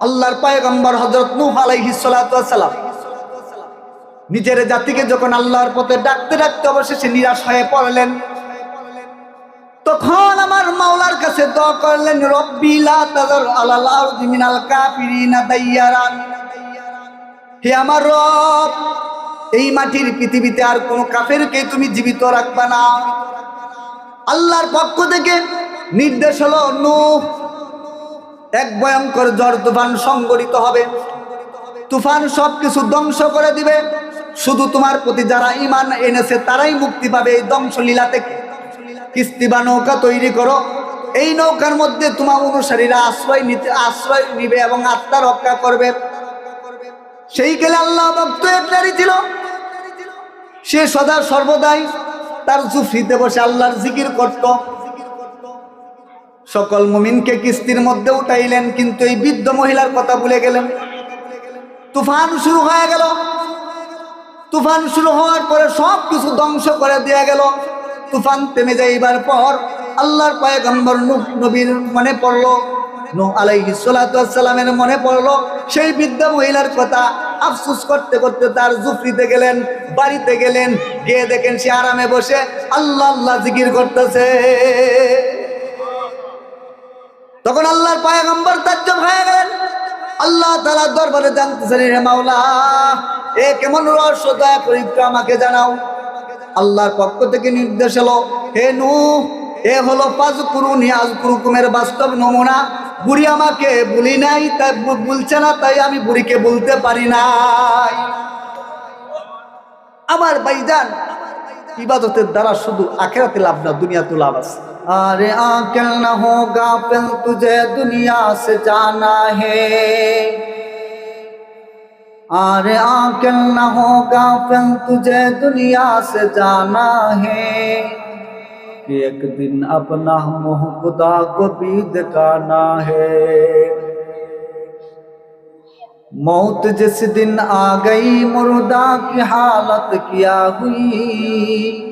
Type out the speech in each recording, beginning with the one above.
আল্লাহর পায়গম্বর হজরত নূহ আলাইহিস সালাম নিজের জাতিকে যখন আল্লাহর পথে ডাকতে ডাকতে অবশেষে নিরাশ হয়ে পড়লেন, তখন আমার মাওলার কাছে দোয়া করলেন, রব্বি লা তাযার আলাল আরদি মিনাল কাফিরিনা দাইয়ারান। হে আমার রব, এই মাটির পৃথিবীতে আর কোনো কাফেরকে তুমি জীবিত রাখবা না। আল্লাহর পক্ষ থেকে নির্দেশ হলো, নূহ এক ভয়ঙ্কর ঝড় তুফান সংগঠিত হবে। তুফান সব কিছু ধ্বংস করে দিবে। শুধু তোমার প্রতি যারা ইমান এনেছে, তারাই মুক্তি পাবে এই ধ্বংসলীলা থেকে। কিস্তি বা নৌকা তৈরি করো। এই নৌকার মধ্যে তোমার অনুসারীরা আশ্রয় নিতে, আশ্রয় নিবে এবং আত্মা রক্ষা করবে। সেই গেলে আল্লাহ ভক্ত এক নারী ছিল। সে সদা সর্বদাই তার জুফরিতে বসে আল্লাহর জিকির করত। সকল মুমিনকে কিস্তির মধ্যে উঠাইলেন, কিন্তু এই বৃদ্ধ মহিলার কথা ভুলে গেলেন। তুফান শুরু হয়ে গেল। তুফান শুরু হওয়ার পরে সব কিছু ধ্বংস করে দেয়া গেল। তুফান থেমে যাইবার পর আল্লাহর পায়গম্বর নূহ নবীর মনে পড়ল, নূহ মনে পড়ল, সেই বৃদ্ধ মহিলার কথা আফসোস করতে করতে তার জুফরিতে গেলেন, বাড়িতে গেলেন, গিয়ে দেখেন সে আরামে বসে আল্লাহ আল্লাহ জিকির করতেছে। তখন আল্লাহর পায়গম্বর তাজ্জব হয়ে গেলেন। আল্লাহ তালা দরবারে জানতেছেন হে মাওলা, এ কেমন রহস্য, দয়া করে আমাকে জানাও। আল্লাহর পক্ষ থেকে নির্দেশ এলো, হে নু এ হলো পাঁচ কুরুন আজ কুরুকুমের বাস্তব নমুনা। বুড়ি আমাকে বলি নাই, তাই বলছে না, তাই আমি বুড়িকে বলতে পারি নাই। আমার ভাইজান, ইবাদতের দ্বারা শুধু আখেরাতে লাভ না দুনিয়াতে লাভ আছে। अरे आकल न होगा फिर तुझे दुनिया से जाना है। अरे आकल न होगा फिर तुझे दुनिया से जाना है। कि एक दिन अपना मोह खुदा को भी दिखाना है। मौत जिस दिन आ गई, मुर्दा की हालत क्या हुई?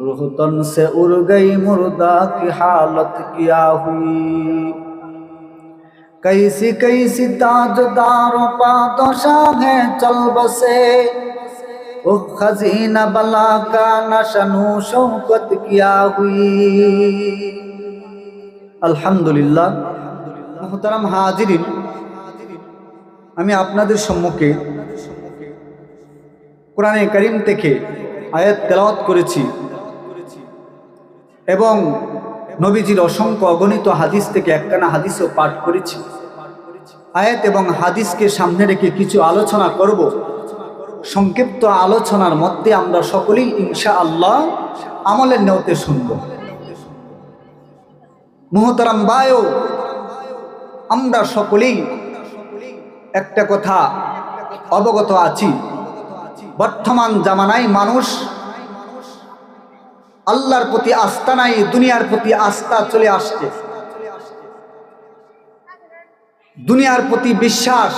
روح تن سے اڑ گئی مردہ کی حالت کیا ہوئی کیسی کیسی تاجدار پادشاہ ہیں چل بسے اخ خزینہ بلا کا نشنو شوقت کیا ہوئی আলহামদুলিল্লাহ মোহতারাম হাজিরিন আমি আপনাদের সম্মুখে কোরআনে করিম থেকে আয়াত তেলাওয়াত করেছি এবং নবীজির অসংখ্য অগণিত হাদিস থেকে একখানা হাদিসও পাঠ করেছি। আয়াত এবং হাদিসকে সামনে রেখে কিছু আলোচনা করব। সংক্ষিপ্ত আলোচনার মধ্যে আমরা সকলেই ইনশা আল্লাহ আমলের নেওতে শুনব। মোহতারাম বায়ও আমরা সকলেই একটা কথা অবগত আছি। বর্তমান জামানায় মানুষ আল্লাহর প্রতি আস্থা নাই, দুনিয়ার প্রতি আস্থা চলে আসছে। দুনিয়ার প্রতি বিশ্বাস,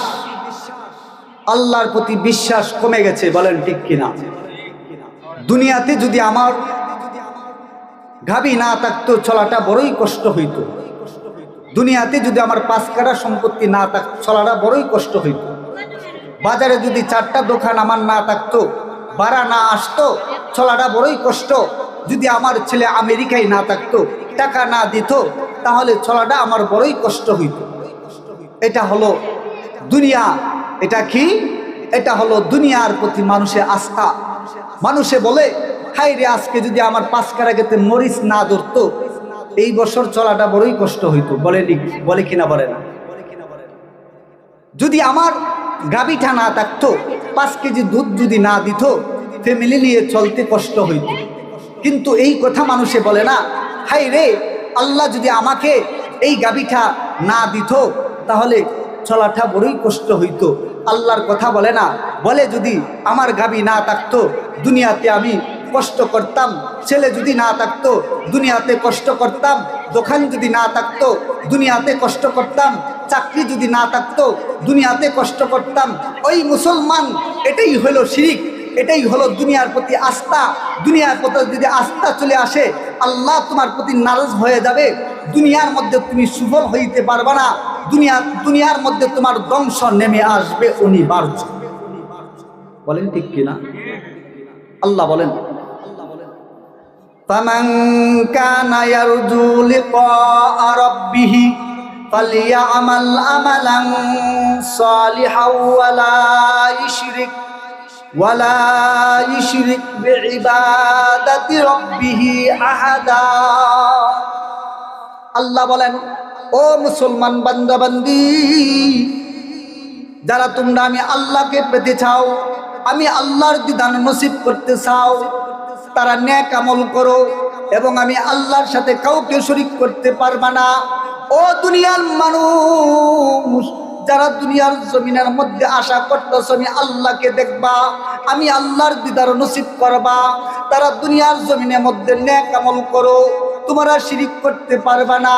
আল্লাহর প্রতি বিশ্বাস কমে গেছে, বলেন ঠিক কিনা? দুনিয়াতে যদি আমার গাবি না থাকতো, চলাটা বড়ই কষ্ট হইত। দুনিয়াতে যদি আমার পাঁচ কাটা সম্পত্তি না থাক, চলাটা বড়ই কষ্ট হইত। বাজারে যদি চারটা দোকান আমার না থাকতো, ভাড়া না আসতো, চলাটা বড়ই কষ্ট। যদি আমার ছেলে আমেরিকায় না থাকতো, টাকা না দিত, তাহলে চলাটা আমার বড়ই কষ্ট হইত। এটা হলো দুনিয়া। এটা কি? এটা হলো দুনিয়ার প্রতি মানুষের আস্থা। মানুষে বলে হাই রে, আজকে যদি আমার পাঁচ কারাগেতে মরিচ না ধরতো, এই বছর চলাটা বড়ই কষ্ট হইতো। বলে বলে কিনা বলে না। যদি আমার গাবিটা না থাকতো, পাঁচ কেজি দুধ যদি না দিত ফ্যামিলি নিয়ে চলতে কষ্ট হইত। কিন্তু এই কথা মানুষে বলে না। হাই রে, আল্লাহ যদি আমাকে এই গাবিটা না দিত, তাহলে চলাটা বড়ই কষ্ট হইতো। আল্লাহর কথা বলে না। বলে যদি আমার গাবি না থাকতো, দুনিয়াতে আমি কষ্ট করতাম, ছেলে যদি না থাকতো, দুনিয়াতে কষ্ট করতাম, দোকান যদি না থাকতো, দুনিয়াতে কষ্ট করতাম, চাকরি যদি না থাকতো, দুনিয়াতে কষ্ট করতাম, ওই মুসলমান, এটাই হলো শিরিক। এটাই হলো দুনিয়ার প্রতি আস্থা দুনিয়ার প্রতি যদি আস্থা চলে আসে আল্লাহ তোমার প্রতি নারাজ হয়ে যাবে দুনিয়ার মধ্যে তুমি সুফল হইতে পারবে না দুনিয়া দুনিয়ার মধ্যে তোমার ধ্বংস নেমে আসবে অনিবার্য বলেন ঠিক কিনা আল্লাহ বলেন فمن كان يرجو لقاء ربه فليعمل عملا صالحا ولا يشرك ওয়ালা আল্লাহ বলেন, ও মুসলমান বান্দাবান্দি, যারা তোমরা আমি আল্লাহকে পেতে চাও, আমি আল্লাহর দিদান নসিব করতে চাও, তারা ন্যাক আমল করো এবং আমি আল্লাহর সাথে কাউকে শরিক করতে পারবা না। ও দুনিয়ার মানুষ যারা দুনিয়ার জমিনের মধ্যে আশা করতেছ, আমি আল্লাহকে দেখবা, আমি আল্লাহর দিদার নসিব করবা। তারা দুনিয়ার জমিনের মধ্যে ন্যাক আমল করো, তোমরা শিরিক করতে পারবা না।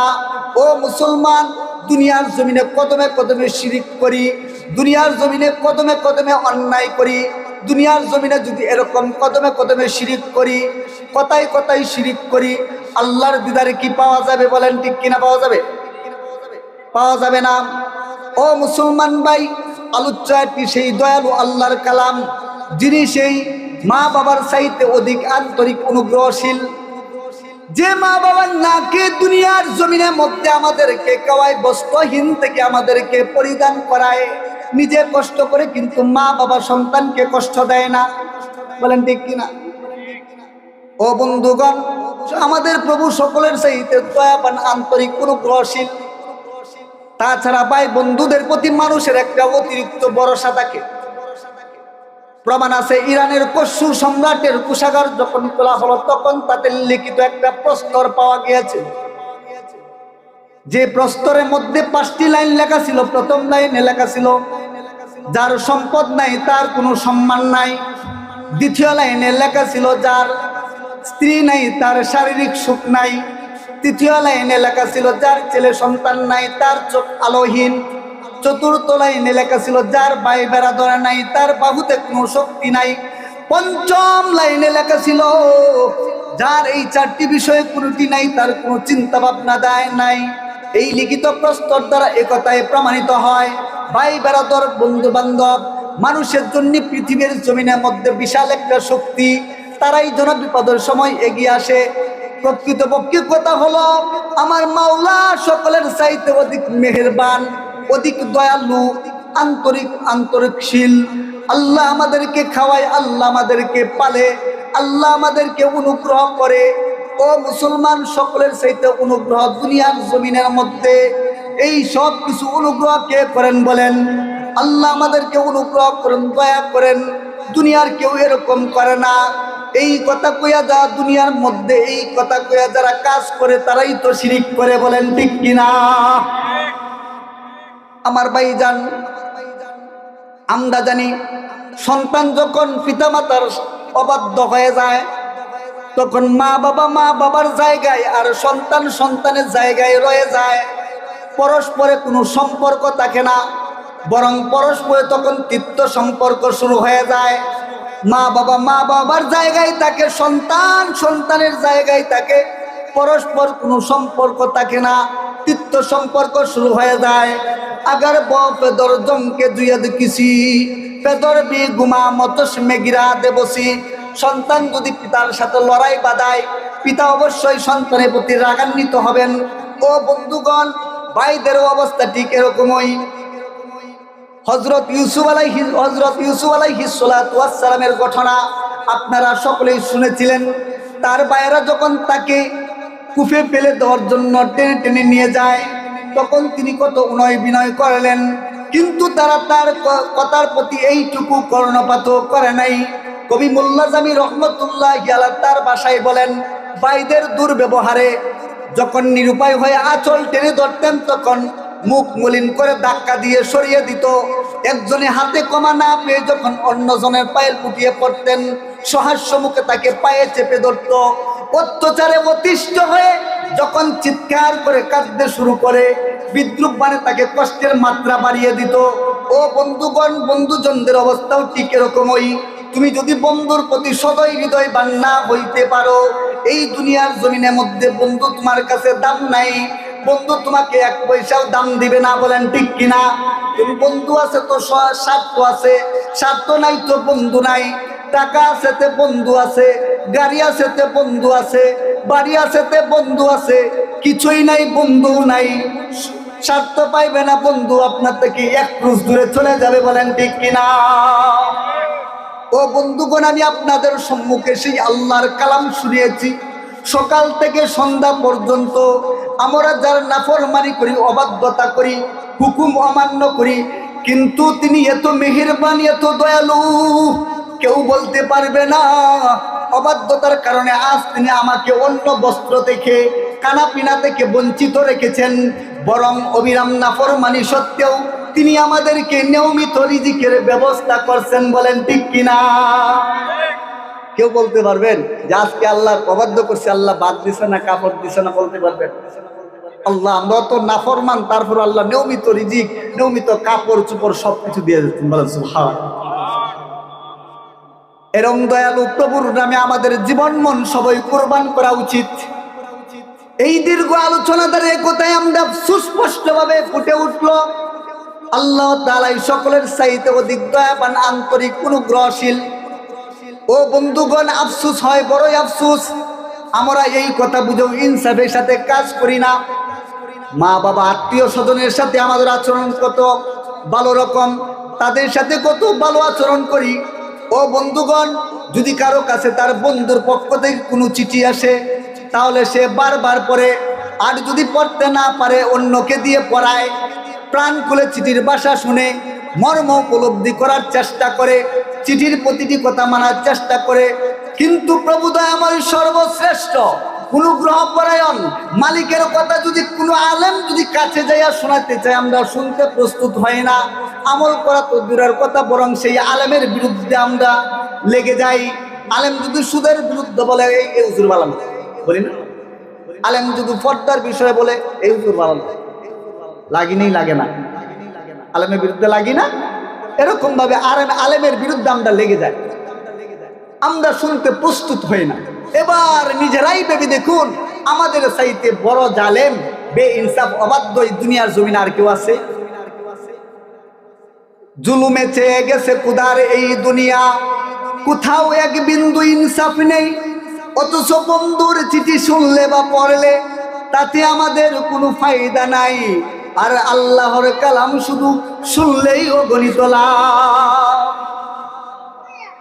ও মুসলমান, দুনিয়ার জমিনে কদমে কদমে শিরিক করি, দুনিয়ার জমিনে কদমে কদমে অন্যায় করি, দুনিয়ার জমিনে যদি এরকম কদমে কদমে শিরিক করি, কথায় কথায় শিরিক করি, আল্লাহর দিদারে কি পাওয়া যাবে বলেন, ঠিক কিনা পাওয়া যাবে? পাওয়া যাবে না। ও মুসলমান ভাই আলোচ্যাটি সেই দয়ালু আল্লাহর কালাম, যিনি সেই মা বাবার চাইতে অধিক আন্তরিক অনুগ্রহশীল। যে মা বাবার নাকে দুনিয়ার জমিনের মধ্যে আমাদেরকে কাওয়াই বস্ত্রহীন থেকে আমাদেরকে পরিধান করায়। নিজে কষ্ট করে কিন্তু মা বাবা সন্তানকে কষ্ট দেয় না। বলেন ঠিক কিনা? ও বন্ধুগণ, আমাদের প্রভু সকলের সহিতে দয়াবান, আন্তরিক, অনুগ্রহশীল। তাছাড়া ভাই বন্ধুদের প্রতি মানুষের একটা অতিরিক্ত ভরসা থাকে। প্রমাণ আছে, ইরানের কসু সম্রাটের কুষাগার যখন তোলা হলো, তখন তাদের লিখিত একটা প্রস্তর পাওয়া গিয়েছে। যে প্রস্তরের মধ্যে পাঁচটি লাইন লেখা ছিল, প্রথম লাইনে লেখা ছিল, যার সম্পদ নাই, তার কোনো সম্মান নাই। দ্বিতীয় লাইনে লেখা ছিল, যার স্ত্রী নাই, তার শারীরিক সুখ নাই। তৃতীয় লাইনে লেখা ছিল, যার ছেলে সন্তান নাই, তার চোখ আলোহীন। চতুর্থ লাইনে লেখা ছিল, যার বাই বেড়া বেড়াদরা নাই, তার বাহুতে কোনো শক্তি নাই। পঞ্চম লাইনে লেখা ছিল, যার এই চারটি বিষয়ে কোনোটি নাই, তার কোনো চিন্তা ভাবনা দেয় নাই। এই লিখিত প্রস্তর দ্বারা একতায় প্রমাণিত হয়। ভাই বেড়াদর বন্ধু বান্ধব মানুষের জন্য পৃথিবীর জমিনের মধ্যে বিশাল একটা শক্তি। তারাই যেন বিপদের সময় এগিয়ে আসে। প্রকৃতপক্ষে কথা হলো, আমার মাওলা সকলের চাইতে অধিক মেহেরবান, অধিক দয়ালু, আন্তরিক আন্তরিকশীল আল্লাহ আমাদেরকে খাওয়ায়, আল্লাহ আমাদেরকে পালে, আল্লাহ আমাদেরকে অনুগ্রহ করে। ও মুসলমান সকলের চাইতে অনুগ্রহ দুনিয়ার জমিনের মধ্যে। এই সব কিছু অনুগ্রহ কে করেন বলেন? আল্লাহ আমাদেরকে অনুগ্রহ করেন, দয়া করেন। দুনিয়ার কেউ এরকম করে না। এই কথা কইয়া যা, দুনিয়ার মধ্যে এই কথা কইয়া যারা কাজ করে, তারাই তো শিরিক করে, বলেন ঠিক কিনা? আমার ভাই যান আমরা জানি, সন্তান যখন পিতামাতার অবাধ্য হয়ে যায়, তখন মা বাবা মা বাবার জায়গায় আর সন্তান সন্তানের জায়গায় রয়ে যায়। পরস্পরে কোনো সম্পর্ক থাকে না, বরং পরস্পরে তখন তিক্ত সম্পর্ক শুরু হয়ে যায়। মা বাবা, মা বাবার জায়গায় তাকে সন্তান সন্তানের জায়গায় তাকে পরস্পর কোনো সম্পর্ক থাকে না, তিক্ত সম্পর্ক শুরু হয়ে যায়। আগার বেদর জমকে দুয়ে দেখিছি, পেদর বি গুমা মতস মেগিরা দেবসি। সন্তান যদি পিতার সাথে লড়াই বাঁধায়, পিতা অবশ্যই সন্তানের প্রতি রাগান্বিত হবেন। ও বন্ধুগণ ভাইদের অবস্থা ঠিক এরকমই। হজরত ইউসুফ আলাই হজরত ইউসুফ আলাই সালামের ঘটনা আপনারা সকলেই শুনেছিলেন। তার বাইরা যখন তাকে কুফে ফেলে দেওয়ার জন্য টেনে টেনে নিয়ে যায়, তখন তিনি কত উনয় বিনয় করলেন। কিন্তু তারা তার কথার প্রতি এইটুকু কর্ণপাত করে নাই। কবি মোল্লা জামি রহমতুল্লাহ গিয়ালা তার বাসায় বলেন বাইদের দুর্ব্যবহারে যখন নিরুপায় হয়ে আচল টেনে ধরতেন তখন মুখ মলিন করে ধাক্কা দিয়ে সরিয়ে দিত। একজনে হাতে কমা না পেয়ে যখন অন্যজনের পায়ের পুটিয়ে পড়তেন, সহাস্য মুখে তাকে পায়ে চেপে ধরত। অত্যাচারে অতিষ্ঠ হয়ে যখন চিৎকার করে কাঁদতে শুরু করে, বিদ্রুপ মানে তাকে কষ্টের মাত্রা বাড়িয়ে দিত। ও বন্ধুগণ, বন্ধুজনদের অবস্থাও ঠিক এরকমই। তুমি যদি বন্ধুর প্রতি সদয় হৃদয় বান্না হইতে পারো, এই দুনিয়ার জমিনের মধ্যে বন্ধু তোমার কাছে দাম নাই। বন্ধু তোমাকে এক পয়সাও দাম দিবে না বলেন ঠিক কিনা? তুমি বন্ধু আছে তো স্বার্থ আছে স্বার্থ নাই তো বন্ধু নাই। টাকা আছে তে বন্ধু আছে, গাড়ি আছে তে বন্ধু আছে, বাড়ি আছে তে বন্ধু আছে, কিছুই নাই বন্ধু নাই। স্বার্থ পাইবে না বন্ধু, আপনার থেকে এক ক্রুশ দূরে চলে যাবে বলেন ঠিক কিনা? ও বন্ধুগণ, আমি আপনাদের সম্মুখে সেই আল্লাহর কালাম শুনিয়েছি। সকাল থেকে সন্ধ্যা পর্যন্ত আমরা যার নাফরমানি করি, অবাধ্যতা করি, হুকুম অমান্য করি, কিন্তু তিনি এত মেহেরবান, এত দয়ালু, কেউ বলতে পারবে না। অবাধ্যতার কারণে আজ তিনি আমাকে অন্য বস্ত্র থেকে কানাপিনা থেকে বঞ্চিত রেখেছেন। বরং অবিরাম নাফরমানি সত্ত্বেও তিনি আমাদেরকে নিয়মিত রিজিকের ব্যবস্থা করছেন বলেন ঠিক কিনা? কেউ বলতে পারবেন যে আজকে আল্লাহ অবাধ্য করছে, আল্লাহ বাদ দিছে না, কাপড় দিছে না বলতে পারবেন। আল্লাহ, আমরা তো নাফরমান, তারপর আল্লাহ নিয়মিত রিজিক, নিয়মিত কাপড় চুপড় সবকিছু দিয়ে দিচ্ছেন, বলেন এরম দয়ালু প্রভুর নামে আমাদের জীবন মন সবাই কোরবান করা উচিত। এই দীর্ঘ আলোচনা দ্বারা এ কথায় আমরা সুস্পষ্টভাবে ফুটে উঠল। আল্লাহ তালাই সকলের চাইতে অধিক দয়াবান, আন্তরিক, অনুগ্রহশীল। ও বন্ধুগণ, আফসুস হয়, বড়ই আফসুস। আমরা এই কথা বুঝেও ইনসাফের সাথে কাজ করি না। মা, বাবা, আত্মীয় স্বজনের সাথে আমাদের আচরণ কত ভালো রকম, তাদের সাথে কত ভালো আচরণ করি। ও বন্ধুগণ, যদি কারও কাছে তার বন্ধুর পক্ষ থেকে কোনো চিঠি আসে, তাহলে সে বারবার পড়ে। আর যদি পড়তে না পারে, অন্যকে দিয়ে পড়ায়। প্রাণ খুলে চিঠির বাসা শুনে, মর্ম উপলব্ধি করার চেষ্টা করে। চিঠির প্রতিটি কথা মানার চেষ্টা করে। কিন্তু প্রভু দয়াময় সর্বশ্রেষ্ঠ অনুগ্রহ পরায়ণ মালিকের কথা যদি কোনো আলেম যদি কাছে যাইয়া শোনাতে চায়, আমরা শুনতে প্রস্তুত হই না। আমল করা তো দূরের কথা বরং সেই আলেমের বিরুদ্ধে আমরা লেগে যাই। আলেম যদি সুদের বিরুদ্ধে বলে, এই এই হুজুর বালাম বলি না। আলেম যদি ফর্দার বিষয়ে বলে, এই হুজুর বালাম লাগিনি, লাগে না। আলেমের বিরুদ্ধে লাগি না। এরকম ভাবে আলেম আলেমের বিরুদ্ধে আমরা লেগে যাই। আমরা শুনতে প্রস্তুত হই না। এবার নিজেরাই ভেবে দেখুন, আমাদের সাইতে বড় জালেম বে ইনসাফ অবাধ্য দুনিয়ার জমিন আর কেউ আছে? জুলুমে চেয়ে গেছে কুদার এই দুনিয়া। কোথাও এক বিন্দু ইনসাফ নেই। অথচ বন্ধুর চিঠি শুনলে বা পড়লে তাতে আমাদের কোনো ফায়দা নাই। আর আল্লাহর কালাম শুধু শুনলেই ও গণিত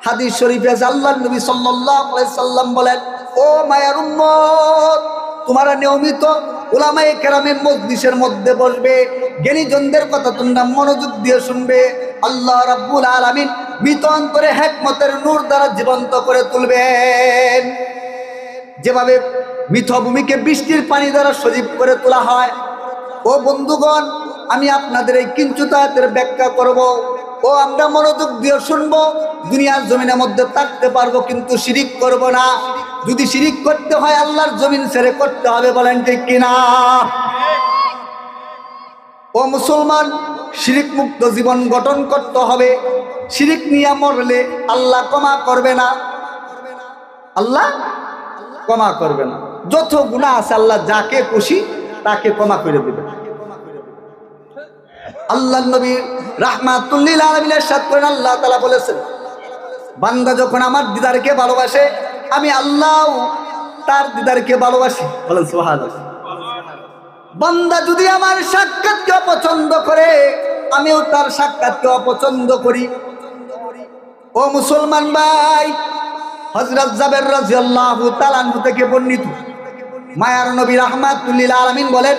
হাদিস শরীফে আল্লাহ নবী সাল্লাম বলেন, ও মায়ার উম্মত, তোমরা নিয়মিত ওলামায়ে কেরামের মজলিসের মধ্যে বসবে, জ্ঞানীজনদের কথা তোমরা মনোযোগ দিয়ে শুনবে, আল্লাহ রাব্বুল আলামিন মৃত অন্তরে হেকমতের নূর দ্বারা জীবন্ত করে তুলবেন। যেভাবে মৃত ভূমিকে বৃষ্টির পানি দ্বারা সজীব করে তোলা হয় ও বন্ধুগণ, আমি আপনাদের এই কিঞ্চুতায়াতের ব্যাখ্যা করব। ও আমরা মনোযোগ দিয়ে শুনব, দুনিয়ার জমিনের মধ্যে থাকতে পারব কিন্তু শিরিক করব না। যদি শিরিক করতে হয়, আল্লাহর জমিন ছেড়ে করতে হবে বলেন ঠিক কিনা? ও মুসলমান, শিরিক মুক্ত জীবন গঠন করতে হবে। শিরিক নিয়ে মরলে আল্লাহ ক্ষমা করবে না। আল্লাহ ক্ষমা করবে না। যত গুণা আছে, আল্লাহ যাকে খুশি তাকে ক্ষমা করে দেবে। আল্লাহ নবী রাহমাতুল্লিল আলমিনের সাথ করেন, আল্লাহ তালা বলেছেন, বান্দা যখন আমার দিদারকে ভালোবাসে, আমি আল্লাহ তার দিদারকে ভালোবাসি। বলেন সোহাদ বান্দা যদি আমার সাক্ষাৎকে অপছন্দ করে, আমিও তার সাক্ষাৎকে অপছন্দ করি। ও মুসলমান ভাই হজরত জাবের রাজিয়াল্লাহু তাআলাহু থেকে বর্ণিত মায়ার নবী রাহমাতুল্লিল আলামিন বলেন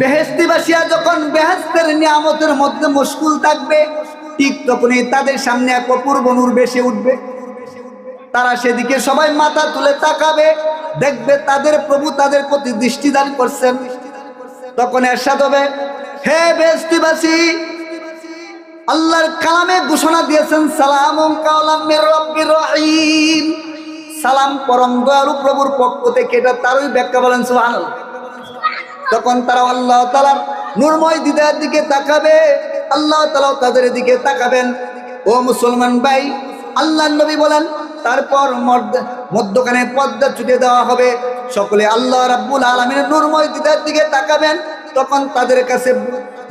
বেহেস্তিবাসীরা যখন বেহেস্তের নিয়ামতের মধ্যে মুশকুল থাকবে, ঠিক তখনই তাদের সামনে এক অপূর্ব নূর বেশি উঠবে। তারা সেদিকে সবাই মাথা তুলে তাকাবে, দেখবে তাদের প্রভু তাদের প্রতি দৃষ্টিদান করছেন। তখন এরশাদ হবে, হে বেহেস্তিবাসী আল্লাহর কালামে ঘোষণা দিয়েছেন সালাম রব্বির রহিম। সালাম পরম দয়ালু প্রভুর পক্ষ থেকে এটা তারই ব্যাখ্যা বলেন, সুবহানাল্লাহ। তখন তারা আল্লাহ তালার নুরময় দিদার দিকে তাকাবে, আল্লাহ তালাও তাদের দিকে তাকাবেন। ও মুসলমান ভাই আল্লাহ নবী বলেন, তারপর মধ্য- মধ্যখানে পদ্মা ছুটে দেওয়া হবে। সকলে আল্লাহ রাব্বুল আলমিনের নুরময় দিদার দিকে তাকাবেন। তখন তাদের কাছে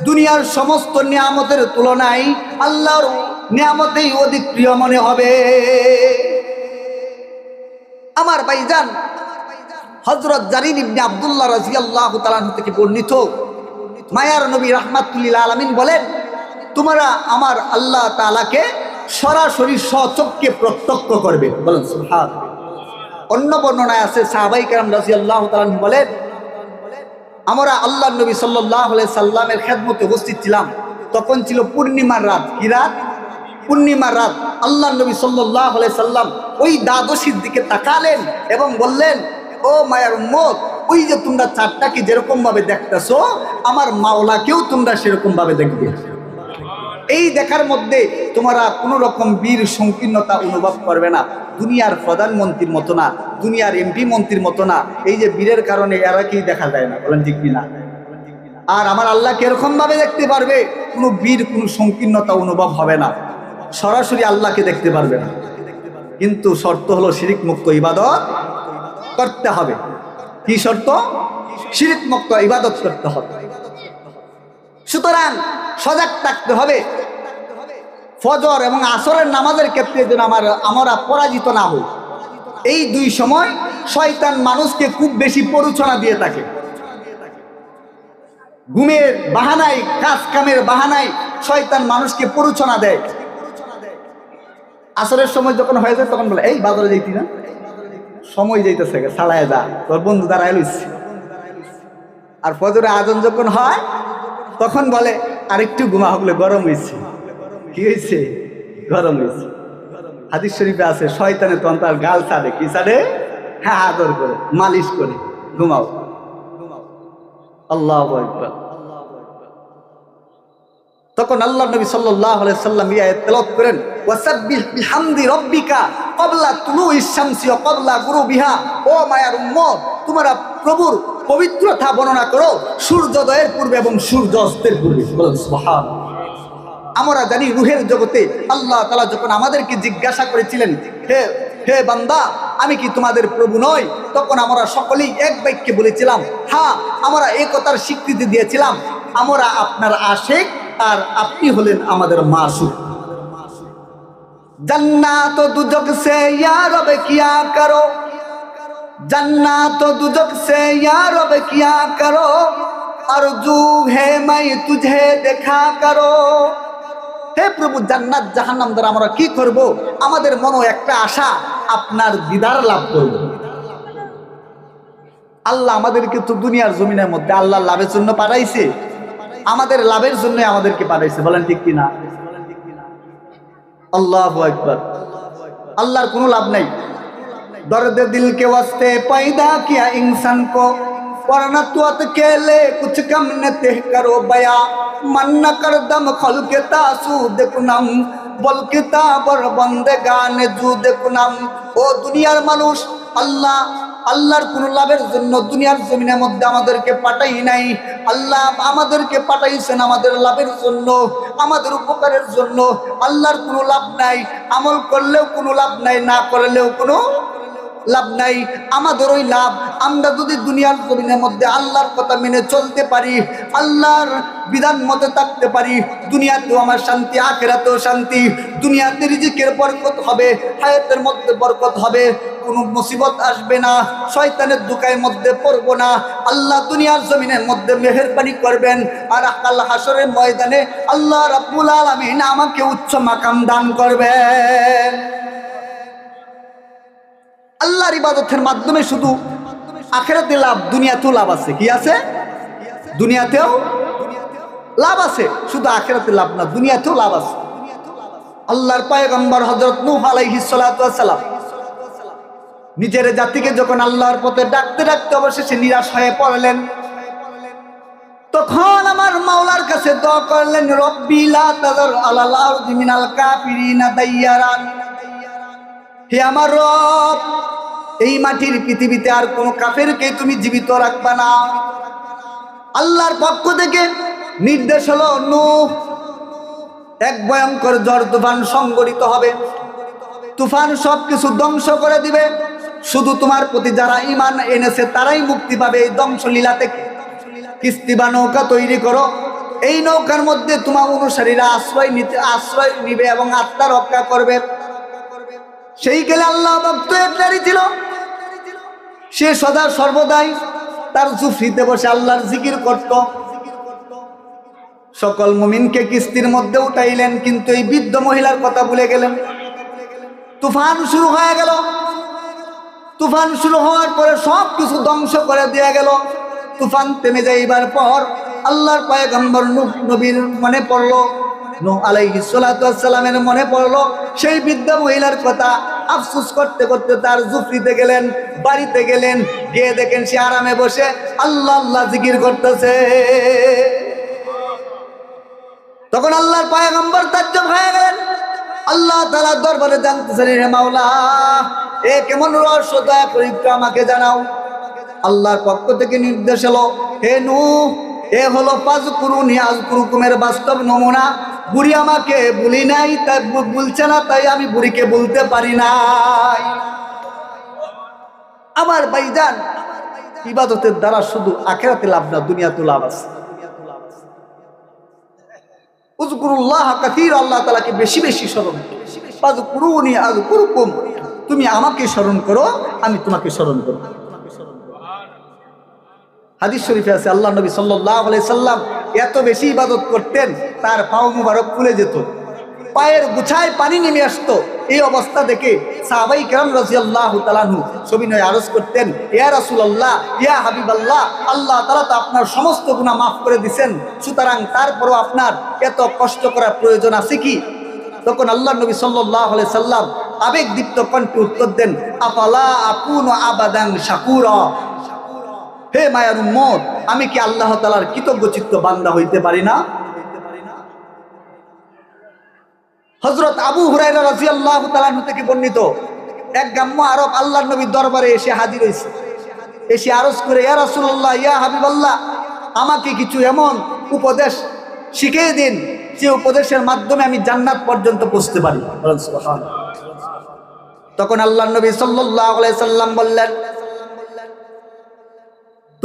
দুনিয়ার সমস্ত নিয়ামতের তুলনায় আল্লাহর নিয়ামতেই অধিক প্রিয় মনে হবে। আমার ভাইজান হজরত জারিন ইবনে আব্দুল্লাহ রাজিয়াল্লাহ তালান থেকে বর্ণিত। মায়ার নবী রহমাতুল্লিল আলমিন বলেন, তোমরা আমার আল্লাহ তালাকে সরাসরি সচককে প্রত্যক্ষ করবে। বলেন সুহাদ অন্য বর্ণনায় আছে, সাহাবাই কালাম রাজি আল্লাহ তালান বলেন, আমরা আল্লাহ নবী সাল্লাহ সাল্লামের খেদমতে উপস্থিত ছিলাম। তখন ছিল পূর্ণিমার রাত। কি রাত? পূর্ণিমার রাত আল্লাহ নবী সাল্লাহ সাল্লাম ওই দ্বাদশীর দিকে তাকালেন এবং বললেন, ও মায়ার উম্মত, ওই যে তোমরা চারটাকে যেরকম ভাবে দেখতেছো, আমার মাওলাকেও তোমরা সেরকম ভাবে দেখবে। এই দেখার মধ্যে তোমরা কোনো রকম বীর সংকীর্ণতা অনুভব করবে না। দুনিয়ার প্রধানমন্ত্রীর মতো না, দুনিয়ার এমপি মন্ত্রীর মতো না। এই যে বীরের কারণে এরা কি দেখা যায় না, বলেন ঠিক কিনা? আর আমার এরকম ভাবে দেখতে পারবে? কোনো বীর, কোনো সংকীর্ণতা অনুভব হবে না। সরাসরি আল্লাহকে দেখতে পারবে না। কিন্তু শর্ত হলো শিরিক মুক্ত ইবাদত করতে হবে। কি শর্ত? শিরিক মুক্ত ইবাদত করতে হবে। সুতরাং সজাগ থাকতে হবে। ফজর এবং আসরের নামাজের ক্ষেত্রে যেন আমার আমরা পরাজিত না হই। এই দুই সময় শয়তান মানুষকে খুব বেশি পরিচনা দিয়ে থাকে। ঘুমের বাহানায় কাজ কামের বাহানায় শয়তান মানুষকে পরিচনা দেয়। আসরের সময় যখন হয়ে যায়, তখন বলে, এই বাজারে যাইতি না? সময় যাইতেছে সালায় যা। তোর বন্ধু দাঁড়ায় লইছি। আর ফজরে আজন যখন হয়, তখন বলে, আরেকটু ঘুমা হকলে গরম হয়েছে কি হয়েছে গরম হয়েছে হাদিস শরীফে আছে, শয়তানে তখন তার গাল ছাড়ে। কি ছাড়ে? হ্যাঁ আদর করে, মালিশ করে। ঘুমাও ঘুমাও। আল্লাহ আকবার। তখন আল্লাহ নবী আলাইহি সাল্লাম ইয়া তেলাওয়াত করেন তুলুইশ শামসি ওয়া ক্বাবলা গুরুবিহা। ও প্রভুর বর্ণনা করো, সূর্যোদয়ের পূর্বে এবং সূর্য অস্তের আমরা জানি রুহের জগতে আল্লাহ তাআলা যখন আমাদেরকে জিজ্ঞাসা করেছিলেন, হে হে বান্দা, আমি কি তোমাদের প্রভু নই? তখন আমরা সকলেই এক বাক্যে বলেছিলাম হ্যাঁ আমরা এই কথার স্বীকৃতি দিয়েছিলাম, আমরা আপনার আশেক আর আপনি হলেন আমাদের মাসুক জান্নাত দুজক সে কিয়া করো। জান্নাত দুজক সে কিয়া করো। আরজু হে মাই, তুঝে দেখা করো। হে প্রভু, জান্নাত জাহান্নাম দ্বারা আমরা কি করব? আমাদের মনে একটা আশা, আপনার দিদার লাভ করব। আল্লাহ আমাদেরকে তো দুনিয়ার জমিনের মধ্যে আল্লাহ লাভের জন্য পাঠাইছে। আমাদের লাভের জন্য আমাদেরকে পাঠাইছে বলেন ঠিক কিনা আল্লাহ একবার আল্লাহর কোনো লাভ নাই दर्द दिल के वास्ते पैदा किया इंसान को वरना तुअत के ले कुछ कम न तेह करो बया मन न कर दम खल के तासू দেখুনাম বল কিতাবর বন্দে গানে জু দেখুনাম ও দুনিয়ার মানুষ আল্লাহ, আল্লাহর কোন লাভের জন্য দুনিয়ার জমিনের মধ্যে আমাদেরকে পাঠাই নাই। আল্লাহ আমাদেরকে পাঠাইছেন আমাদের লাভের জন্য, আমাদের উপকারের জন্য। আল্লাহর কোনো লাভ নাই, আমল করলেও কোনো লাভ নাই, না করলেও কোনো লাভ নাই, আমাদের ওই লাভ আমরা যদি দুনিয়ার জমিনের মধ্যে আল্লাহর কথা মেনে চলতে পারি, আল্লাহর বিধান মতে থাকতে পারি, দুনিয়াতেও আমার শান্তি, আখেরাতেও শান্তি, দুনিয়াতে রিজিকের বরকত হবে, হায়াতের মধ্যে বরকত হবে, কোনো মুসিবত আসবে না, শয়তানের দুকায়ের মধ্যে পড়ব না, আল্লাহ দুনিয়ার জমিনের মধ্যে মেহেরবানি করবেন, আর আল্লাহ হাসরের ময়দানে আল্লাহ রাব্বুল আলামিন আমাকে উচ্চ মাকাম দান করবেন। আল্লাহর ইবাদতের মাধ্যমে শুধু আখেরাতে লাভ, দুনিয়াতেও লাভ আছে। কি আছে? দুনিয়াতেও লাভ আছে। শুধু আখেরাতে লাভ না, দুনিয়াতেও লাভ আছে। আল্লাহর পায়গম্বর হজরত নূহ আলাইহিস সালাতু সালাম নিজের জাতিকে যখন আল্লাহর পথে ডাকতে ডাকতে অবশেষে নিরাশ হয়ে পড়লেন, তখন আমার মাওলার কাছে দোয়া করলেন, রব্বি লা তাযার আলাল মিনাল কাফিরিনা দাইয়ারান। হে আমার রব এই মাটির পৃথিবীতে আর কোনো কাফেরকে তুমি জীবিত রাখবা না। আল্লাহর পক্ষ থেকে নির্দেশ হলো, নূহ, এক ভয়ঙ্কর ঝড় তুফান সংগঠিত হবে। তুফান সব কিছু ধ্বংস করে দিবে। শুধু তোমার প্রতি যারা ইমান এনেছে, তারাই মুক্তি পাবে এই ধ্বংসলীলা থেকে। কিস্তি বা নৌকা তৈরি করো। এই নৌকার মধ্যে তোমার অনুসারীরা আশ্রয় নিতে আশ্রয় নিবে এবং আত্মা রক্ষা করবে। সেই গেলে আল্লাহ ভক্ত এক নারী ছিল সে সদা সর্বদাই তার জুফরিতে বসে আল্লাহর জিকির করত। সকল মুমিনকে কিস্তির মধ্যে উঠাইলেন, কিন্তু এই বৃদ্ধ মহিলার কথা ভুলে গেলেন। তুফান শুরু হয়ে গেল। তুফান শুরু হওয়ার পরে সব কিছু ধ্বংস করে দেয়া গেল। তুফান থেমে যাইবার পর আল্লাহর পায়গম্বর নূহ নবীর মনে পড়ল মনে পড়ল, সেই বৃদ্ধ মহিলার কথা আফসোস করতে করতে তার জুফরিতে গেলেন, বাড়িতে গেলেন, গিয়ে দেখেন সে আরামে বসে আল্লাহ আল্লাহ জিকির করতেছে। তখন আল্লাহর পায়গম্বর হয়ে গেলেন। আল্লাহ দরবারে জানতেছেন, হে মাওলা, এ কেমন রহস্য, দয়া আমাকে জানাও। আল্লাহর পক্ষ থেকে নির্দেশ এলো, হে নু এ হলো পাঁচ কুরুন আজ কুরুকুমের বাস্তব নমুনা। বুড়ি আমাকে বলি নাই তাই বলছে না, তাই আমি বুড়িকে বলতে পারি নাই। আমার ভাইজান, ইবাদতের দ্বারা শুধু আখেরাতে লাভ না দুনিয়াতে লাভ আছে। উজকুরুল্লাহ কাতির আল্লাহ তালাকে বেশি বেশি করো। তুমি আমাকে স্মরণ করো, আমি তোমাকে স্মরণ করব। হাদিস শরীফে আছে আল্লাহ নবী আলাইহি সাল্লাম এত বেশি ইবাদত করতেন, তার পাও মুবারক ফুলে যেত। পায়ের গুছায় পানি নেমে আসতো। এই অবস্থা দেখে সাহাবাই কেরাম রাজিয়াল্লাহু তাআলাহু সবিনয় আরজ করতেন, ইয়া রাসূলুল্লাহ, ইয়া হাবিবাল্লাহ, আল্লাহ তাআলা তো আপনার সমস্ত গুনাহ মাফ করে দিবেন সুতরাং তারপরও আপনার এত কষ্ট করার প্রয়োজন আছে কি? তখন আল্লাহ নবী আলাইহি সাল্লাম আবেগদীপ্ত কণ্ঠে উত্তর দেন, আফালা আকুনু আবাদান শাকুরা? হে মায়ার উম্মত, আমি কি আল্লাহ তালার কৃতজ্ঞ চিত্ত বান্দা হইতে পারি না? হজরত আবু হুরাইরা রাজিয়াল্লাহ তালাহু থেকে বর্ণিত এক গাম্য আরব আল্লাহ নবীর দরবারে এসে হাজির হয়েছে এসে আরজ করে, ইয়া রাসূলুল্লাহ, ইয়া হাবিবাল্লাহ, আমাকে কিছু এমন উপদেশ শিখিয়ে দিন, যে উপদেশের মাধ্যমে আমি জান্নাত পর্যন্ত পৌঁছতে পারি। তখন আল্লাহ নবী আলাইহি সাল্লাম বললেন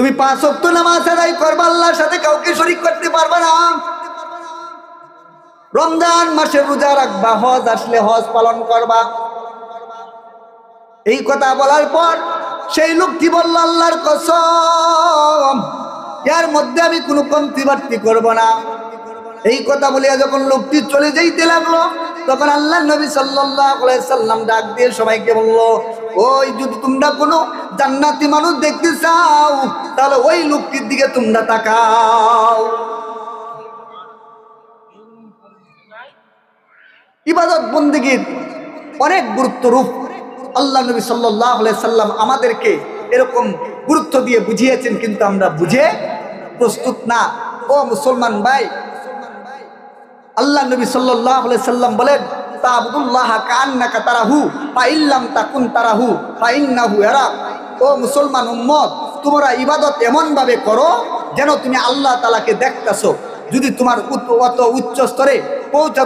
তুমি পাঁচ অক্ত নামাজ আদায় করবা, আল্লাহর সাথে কাউকে শরিক করতে পারবে না। রমজান মাসে রোজা রাখবা, হজ আসলে হজ পালন করবা। এই কথা বলার পর সেই লোকটি বলল, আল্লাহর কসম, এর মধ্যে আমি কোনো কমতি বাড়তি করব না। এই কথা বলিয়া যখন লোকটি চলে যাইতে লাগল, তখন আল্লাহ নবী সাল্লাম ডাক দিয়ে সবাইকে বলল, ওই যদি তোমরা কোনো জান্নাতি মানুষ দেখতে চাও, তাহলে ওই লোকটির দিকে তোমরা তাকাও। ইবাদত বন্দিগির অনেক গুরুত্ব রূপ আল্লাহ নবী সাল্লাম আমাদেরকে এরকম গুরুত্ব দিয়ে বুঝিয়েছেন, কিন্তু আমরা বুঝে প্রস্তুত না। ও মুসলমান ভাই আল্লাহ নবী সাল্লাহ সাল্লাম বলেন তাকুন মুসলমান তোমরা ইবাদত এমন ভাবে করো যেন তুমি আল্লাহ তালাকে দেখতেছো। যদি তোমার অত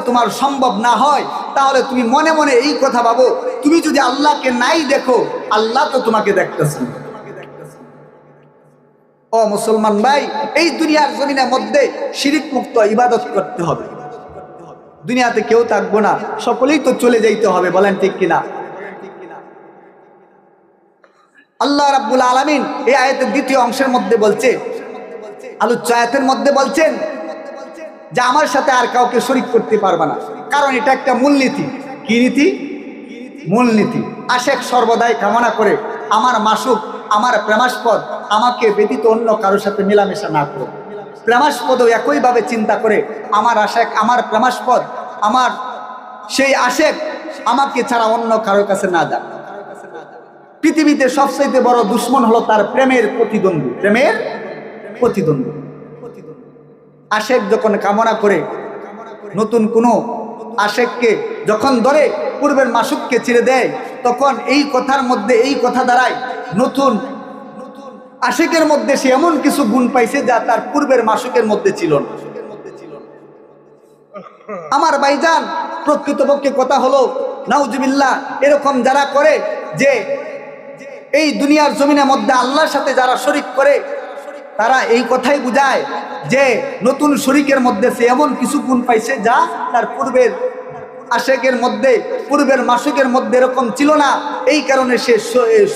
তোমার সম্ভব না হয়, তাহলে তুমি মনে মনে এই কথা ভাবো, তুমি যদি আল্লাহকে নাই দেখো, আল্লাহ তো তোমাকে দেখতেছেন ও মুসলমান ভাই, এই দুনিয়ার জমিনের মধ্যে শিরিক মুক্ত ইবাদত করতে হবে। দুনিয়াতে কেউ থাকব না। সকলেই তো চলে যাইতে হবে, বলেন ঠিক কিনা? আল্লাহ রাব্বুল আলামিন এই আয়াতের দ্বিতীয় অংশের মধ্যে বলছে, আলোচ্য আয়াতের মধ্যে বলছেন যে আমার সাথে আর কাউকে শরিক করতে পারবে না। কারণ এটা একটা মূলনীতি। কি নীতি? মূলনীতি। আশেক সর্বদাই কামনা করে, আমার মাসুক, আমার প্রেমাস্পদ, আমাকে ব্যতীত অন্য কারোর সাথে মেলামেশা না করে প্রেমাস্পদও একইভাবে চিন্তা করে, আমার আশেক, আমার প্রেমাস্পদ আমার সেই আশেক আমাকে ছাড়া অন্য কারোর কাছে না যাক। পৃথিবীতে সবচাইতে বড় দুশ্মন হলো তার প্রেমের প্রতিদ্বন্দ্বী। প্রেমের প্রতিদ্বন্দ্বী। আশেক যখন কামনা করে নতুন কোনো আশেককে যখন ধরে পূর্বের মাসুককে ছেড়ে দেয়, তখন এই কথার মধ্যে, এই কথা দাঁড়ায় নতুন আশেকের মধ্যে সে এমন কিছু গুণ পাইছে যা তার পূর্বের মাসুকের মধ্যে ছিল না। আমার ভাইজান, প্রকৃতপক্ষে কথা হলো, নাউজুবিল্লাহ, এরকম যারা করে যে এই দুনিয়ার জমিনের মধ্যে আল্লাহর সাথে যারা শরিক করে, তারা এই কথাই বুঝায় যে নতুন শরিকের মধ্যে সে এমন কিছু গুণ পাইছে যা তার পূর্বের আশেকের মধ্যে, পূর্বের মাসুকের মধ্যে এরকম ছিল না। এই কারণে সে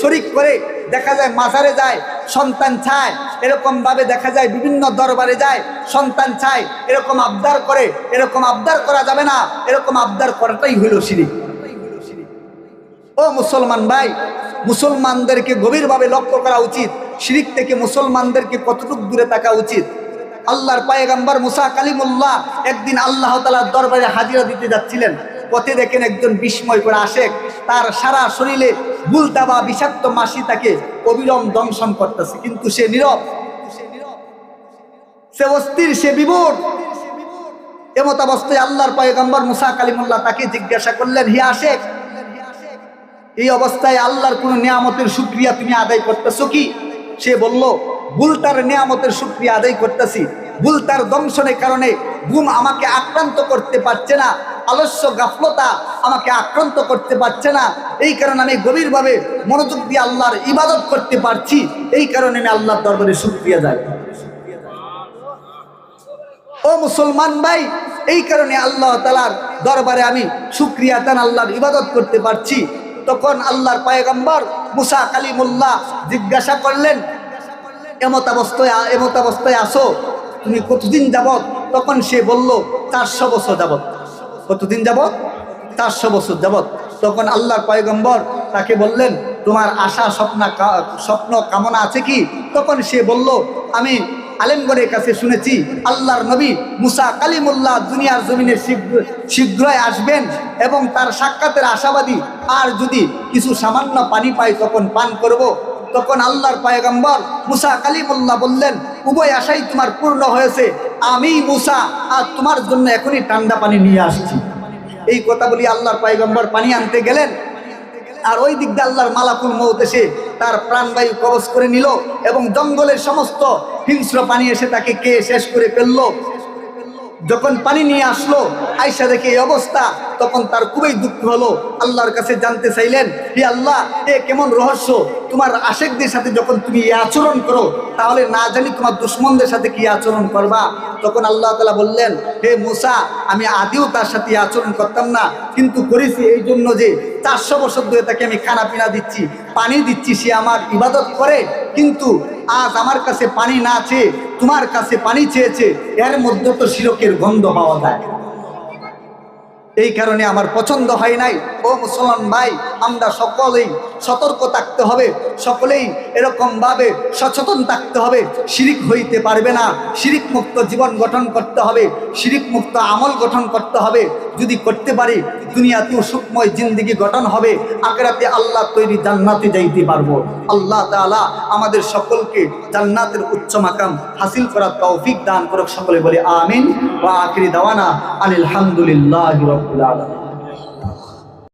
শরিক করে দেখা যায় মাজারে যায়, সন্তান চায়, এরকম ভাবে দেখা যায় বিভিন্ন দরবারে যায়, সন্তান চায়, এরকম আবদার করে, এরকম আবদার করা যাবে না, এরকম আবদার করাটাই হইল শিরিক। ও মুসলমান ভাই, মুসলমানদেরকে গভীরভাবে লক্ষ্য করা উচিত, শিরিক থেকে মুসলমানদেরকে কতটুকু দূরে থাকা উচিত? আল্লাহর পায়গাম্বার মুসা কালিমুল্লাহ একদিন আল্লাহ তালার দরবারে হাজিরা দিতে যাচ্ছিলেন। পথে দেখেন একজন বিস্ময় করে আসে। তার সারা শরীরে বুলতা বা বিষাক্ত মাসি তাকে অবিলম দংশন করতেছে। কিন্তু সে নীরব। সে অস্থির, সে বিভোর এমত অবস্থায় আল্লাহর পয়গম্বর মুসা কালিমুল্লাহ তাকে জিজ্ঞাসা করলেন, হি আশেক, এই অবস্থায় আল্লাহর কোন নিয়ামতের সুক্রিয়া তুমি আদায় করতেছো কি? সে বলল বুলতার নিয়ামতের সুক্রিয়া আদায় করতেছি। বুলতার দংশনের কারণে ঘুম আমাকে আক্রান্ত করতে পারছে না। আলস্য গাফলতা আমাকে আক্রান্ত করতে পারছে না। এই কারণে আমি গভীরভাবে মনোযোগ দিয়ে আল্লাহর ইবাদত করতে পারছি। এই কারণে আমি আল্লাহর দরবারে সুক্রিয়া যাই ও মুসলমান ভাই, এই কারণে আল্লাহ তালার দরবারে আমি সুক্রিয়া তান আল্লাহর ইবাদত করতে পারছি। তখন আল্লাহর পায়গম্বর মুসা কালিমুল্লাহ জিজ্ঞাসা করলেন এমত অবস্থায় এমত অবস্থায় আসো। তুমি কতদিন যাবত তখন সে বলল, চারশো বছর যাবত কতদিন যাবত চারশো বছর যাবত তখন আল্লাহর পয়গম্বর তাকে বললেন, তোমার আশা, স্বপ্ন স্বপ্ন, কামনা আছে কি? তখন সে বলল, আমি আলেমগড়ের কাছে শুনেছি, আল্লাহর নবী মুসা কালিমুল্লাহ দুনিয়ার জমিনে শীঘ্র- শীঘ্রই আসবেন এবং তার সাক্ষাতের আশাবাদী আর যদি কিছু সামান্য পানি পাই, তখন পান করব। তখন আল্লাহর পায়গম্বর মুসা কালিমুল্লাহ বললেন, উভয় আশাই তোমার পূর্ণ হয়েছে। আমি, মুসা, আর তোমার জন্য এখনই ঠান্ডা পানি নিয়ে আসছি। এই কথা বলি আল্লাহর পায়গম্বর পানি আনতে গেলেন। আর ওই দিক দিয়ে আল্লাহর মালাকুল মৌত এসে তার প্রাণবায়ু কবচ করে নিল এবং জঙ্গলের সমস্ত হিংস্র পানি এসে তাকে কে শেষ করে ফেলল। যখন পানি নিয়ে আসলো, আয়সা দেখে এই অবস্থা, তখন তার খুবই দুঃখ হলো। আল্লাহর কাছে জানতে চাইলেন, হে আল্লাহ, এ কেমন রহস্য? তোমার আশেকদের সাথে যখন তুমি এই আচরণ করো, তাহলে না জানি তোমার দুশ্মনদের সাথে কি আচরণ করবা। তখন আল্লাহ তালা বললেন, হে মুসা, আমি আদিও তার সাথে আচরণ করতাম না, কিন্তু করেছি এই জন্য যে চারশো বছর ধরে তাকে আমি খানা পিনা দিচ্ছি, পানি দিচ্ছি, সে আমার ইবাদত করে, কিন্তু আজ আমার কাছে পানি না চেয়ে তোমার কাছে পানি চেয়েছে, এর মধ্যে তো শিরকের গন্ধ পাওয়া যায়। এই কারণে আমার পছন্দ হয় নাই। ও মুসলমান ভাই, আমরা সকলেই সতর্ক থাকতে হবে। সকলেই এরকম ভাবে সচেতন থাকতে হবে। শিরিক হইতে পারবে না। শিরিক মুক্ত জীবন গঠন করতে হবে। শিরিক মুক্ত আমল গঠন করতে হবে। যদি করতে পারি দুনিয়াতেও সুখময় জিন্দিগি গঠন হবে। আখেরাতে আল্লাহ তৈরি জান্নাতে যাইতে পারব। আল্লাহ তাআলা আমাদের সকলকে জান্নাতের উচ্চ মাকাম হাসিল করার তৌফিক দান করুক সকলে বলে আমিন। বা আখিরি দাওয়ানা আনিল হামদুলিল্লাহি রাব্বিল আলামিন